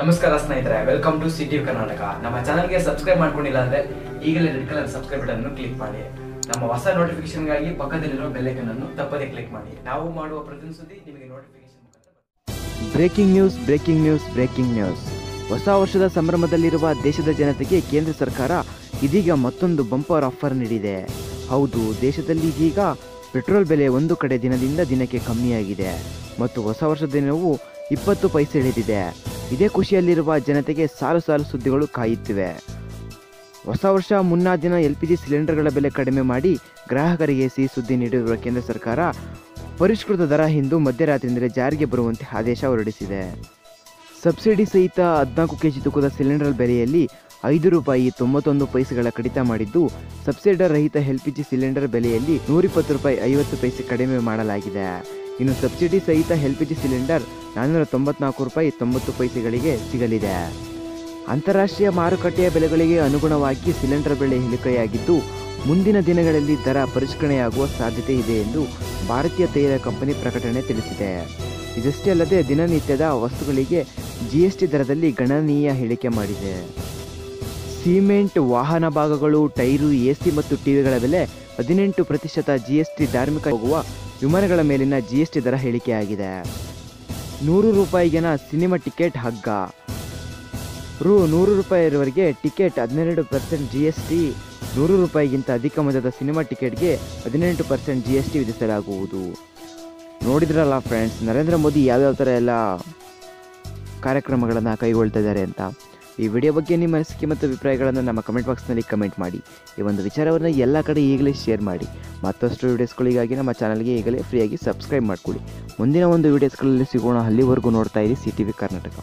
ನಮಸ್ಕಾರ ಸ್ನೇಹಿತರೆ welcome to city Karnataka ನಮ್ಮ ಚಾನಲ್ಗೆ ಸಬ್ಸ್ಕ್ರೈಬ್ ಮಾಡ್ಕೊಂಡಿಲ್ಲ ಅಂದ್ರೆ ಈಗಲೇ ರೆಡ್ ಕಲರ್ ಸಬ್ಸ್ಕ್ರೈಬ್ ಬಟನ್ ಅನ್ನು ಕ್ಲಿಕ್ ಮಾಡಿ. ನಮ್ಮ ಹೊಸ ನೋಟಿಫಿಕೇಶನ್ಗಾಗಿ ಪಕ್ಕದಲ್ಲಿರೋ ಬೆಲ್ಲೈಕನ್ ಅನ್ನು ತಪ್ಪದೇ ಕ್ಲಿಕ್ ಮಾಡಿ. ನಾವು ಮಾಡುವ ಪ್ರತಿ ಸುದ್ದಿ ನಿಮಗೆ notification. Breaking news breaking news breaking news ಹೊಸ ವರ್ಷದ ಸಂಭ್ರಮದಲ್ಲಿರುವ ದೇಶದ ಜನತೆಗೆ ಕೇಂದ್ರ ಸರ್ಕಾರ ಇದೀಗ ಮತ್ತೊಂದು ಬಂಪರ್ ಆಫರ್ ನೀಡಿದೆ. ಹೌದು, ದೇಶದಲ್ಲಿ ಇದೀಗ ಪೆಟ್ರೋಲ್ ಬೆಲೆ ಒಂದು ಕಡೆ ದಿನದಿಂದ ದಿನಕ್ಕೆ ಕಮ್ಮಿಯಾಗಿದೆ. ಮತ್ತು ಹೊಸ ವರ್ಷದ ದಿನವು ಇಪ್ಪತ್ತು ಪೈಸೆ ಇಳಿದಿದೆ. ಇದೇ ಖುಷಿಯಲ್ಲಿರುವ ಜನತೆಗೆ ಸಾಲು ಸಾಲು ಸುದ್ದಿಗಳು ಕಾಯುತ್ತಿವೆ. ಹೊಸ ವರ್ಷ ಮುನ್ನಾ ದಿನ ಎಲ್ ಪಿ ಜಿ ಸಿಲಿಂಡರ್ಗಳ ಬೆಲೆ ಕಡಿಮೆ ಮಾಡಿ ಗ್ರಾಹಕರಿಗೆ ಸಿಹಿ ಸುದ್ದಿ ನೀಡಿರುವ ಕೇಂದ್ರ ಸರ್ಕಾರ ಪರಿಷ್ಕೃತ ದರ ಇಂದು ಮಧ್ಯರಾತ್ರಿಯಿಂದಲೇ ಜಾರಿಗೆ ಬರುವಂತೆ ಆದೇಶ ಹೊರಡಿಸಿದೆ. ಸಬ್ಸಿಡಿ ಸಹಿತ ಹದಿನಾಲ್ಕು ಕೆಜಿ ತೂಕದ ಸಿಲಿಂಡರ್ ಬೆಲೆಯಲ್ಲಿ ಐದು ರೂಪಾಯಿ ತೊಂಬತ್ತೊಂದು ಪೈಸೆಗಳ ಕಡಿತ ಮಾಡಿದ್ದು ಸಬ್ಸಿಡಿ ರಹಿತ ಎಲ್ ಪಿ ಜಿ ಸಿಲಿಂಡರ್ ಬೆಲೆಯಲ್ಲಿ ನೂರಿಪ್ಪತ್ತು ರೂಪಾಯಿ ಐವತ್ತು ಪೈಸೆ ಕಡಿಮೆ ಮಾಡಲಾಗಿದೆ. ಇನ್ನು ಸಬ್ಸಿಡಿ ಸಹಿತ ಎಲ್ ಪಿ ಜಿ ಸಿಲಿಂಡರ್ ನಾನ್ನೂರ ತೊಂಬತ್ನಾಲ್ಕು ರೂಪಾಯಿ ತೊಂಬತ್ತು ಪೈಸೆಗಳಿಗೆ ಸಿಗಲಿದೆ. ಅಂತಾರಾಷ್ಟ್ರೀಯ ಮಾರುಕಟ್ಟೆಯ ಬೆಲೆಗಳಿಗೆ ಅನುಗುಣವಾಗಿ ಸಿಲಿಂಡರ್ ಬೆಲೆ ಇಳಿಕೆಯಾಗಿದ್ದು, ಮುಂದಿನ ದಿನಗಳಲ್ಲಿ ದರ ಪರಿಷ್ಕರಣೆಯಾಗುವ ಸಾಧ್ಯತೆ ಇದೆ ಎಂದು ಭಾರತೀಯ ತೈಲ ಕಂಪನಿ ಪ್ರಕಟಣೆ ತಿಳಿಸಿದೆ. ಇದಷ್ಟೇ ಅಲ್ಲದೆ ದಿನನಿತ್ಯದ ವಸ್ತುಗಳಿಗೆ ಜಿಎಸ್ಟಿ ದರದಲ್ಲಿ ಗಣನೀಯ ಇಳಿಕೆ ಮಾಡಿದೆ. ಸಿಮೆಂಟ್ ವಾಹನ ಭಾಗಗಳು, ಟೈರು ಎಸಿ ಮತ್ತು ಟಿವಿಗಳ ಬೆಲೆ ಹದಿನೆಂಟು ಪ್ರತಿಶತ ಜಿಎಸ್ಟಿ ಧಾರ್ಮಿಕ ಹೋಗುವ ವಿಮಾನಗಳ ಮೇಲಿನ ಜಿಎಸ್ಟಿ ದರ ಇಳಿಕೆಯಾಗಿದೆ ನೂರು ರೂಪಾಯಿಗೆನ ಸಿನಿಮಾ ಟಿಕೆಟ್ ಹಗ್ಗ. ರು ನೂರು ರೂಪಾಯಿವರೆಗೆ ಟಿಕೆಟ್ ಹದಿನೆರಡು ಪರ್ಸೆಂಟ್ ಜಿ ಎಸ್ ಟಿ ನೂರು ರೂಪಾಯಿಗಿಂತ ಅಧಿಕ ಮೊತ್ತದ ಸಿನಿಮಾ ಟಿಕೆಟ್ಗೆ ಹದಿನೆಂಟು ಪರ್ಸೆಂಟ್ ಜಿ ಎಸ್ ಟಿ ವಿಧಿಸಲಾಗುವುದು. ನೋಡಿದ್ರಲ್ಲ ಫ್ರೆಂಡ್ಸ್ ನರೇಂದ್ರ ಮೋದಿ ಯಾವ್ಯಾವ ಥರ ಎಲ್ಲ ಕಾರ್ಯಕ್ರಮಗಳನ್ನು ಕೈಗೊಳ್ತಾ ಇದ್ದಾರೆ ಅಂತ. ಈ ವಿಡಿಯೋ ಬಗ್ಗೆ ನಿಮ್ಮ ಅನಿಸಿಕೆ ಮತ್ತು ಅಭಿಪ್ರಾಯಗಳನ್ನು ನಮ್ಮ ಕಮೆಂಟ್ ಬಾಕ್ಸ್ನಲ್ಲಿ ಕಮೆಂಟ್ ಮಾಡಿ. ಈ ಒಂದು ವಿಚಾರವನ್ನು ಎಲ್ಲ ಕಡೆ ಈಗಲೇ ಶೇರ್ ಮಾಡಿ. ಮತ್ತಷ್ಟು ವೀಡಿಯೋಸ್ಗಳಿಗಾಗಿ ನಮ್ಮ ಚಾನಲ್ಗೆ ಈಗಲೇ ಫ್ರೀಯಾಗಿ ಸಬ್ಸ್ಕ್ರೈಬ್ ಮಾಡಿಕೊಳ್ಳಿ. ಮುಂದಿನ ಒಂದು ವೀಡಿಯೋಸ್ಗಳಲ್ಲಿ ಸಿಗೋಣ. ಅಲ್ಲಿವರೆಗೂ ನೋಡ್ತಾ ಇರಿ ಸಿ ಟಿ ವಿ ಕರ್ನಾಟಕ.